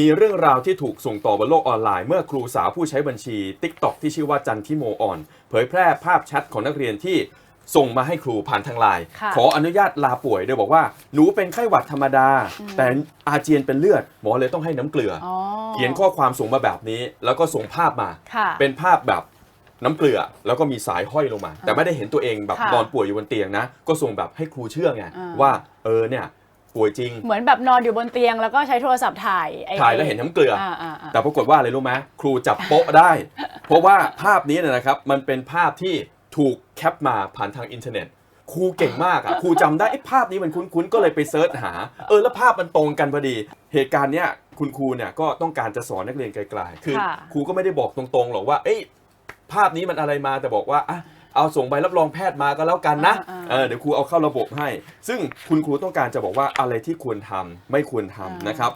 มีเรื่องราวที่ถูกส่งต่อบนโลกออนไลน์ เมื่อครูสาวผู้ใช้บัญชี TikTok ที่ชื่อว่าจันทิโมออน เผยแพร่ภาพแชทของนักเรียนที่ส่งมาให้ครูผ่านทางไลน์ค่ะขออนุญาตลาป่วยโดยบอกว่า หนูเป็นไข้หวัดธรรมดา แต่อาเจียนเป็นเลือด หมอเลยต้องให้น้ำเกลือออ๋อเขียนข้อความส่งมาแบบนี้ แล้วก็ส่งภาพมาค่ะเป็นภาพแบบน้ำเกลือแล้วก็มีสายห้อยลงมา แต่ไม่ได้เห็นตัวเองแบบค่ะนอนป่วยอยู่บนเตียงนะ ก็ส่งแบบให้ครูเชื่อไงอ่าว่าเออเนี่ย ป่วยจริง เหมือนแบบนอนอยู่บนเตียงแล้วก็ใช้โทรศัพท์ถ่ายไอ้ถ่ายแล้วเห็นน้ำเกลือออ่าอ่าอ่าแต่ปรากฏว่าอะไรรู้ไหมครูจับโป๊ะได้ เพราะว่าภาพนี้เนยนะครับมันเป็นภาพที่ถูกแคปมาผ่านทางอินเทอร์เน็ตครูเก่งมากอะครูจำได้ไอ้ภาพนี้มันคุ้นๆ ก็เลยไปเซิร์ชหา เออแล้วภาพมันตรงกันพอดี เหตุการณ์เนี้ยคุณครูเนี่ยก็ต้องการจะสอนนักเรียนไกลๆ คือค่ะครูก็ไม่ได้บอกตรงๆหรอกว่า เอ้ยภาพนี้มันอะไรมาแต่บอกว่าอะ เอาส่งใบรับรองแพทย์มาก็แล้วกันนะอ่าๆเออเดี๋ยวครูเอาเข้าระบบให้ ซึ่งคุณครูต้องการจะบอกว่าอะไรที่ควรทำไม่ควรทำนะครับ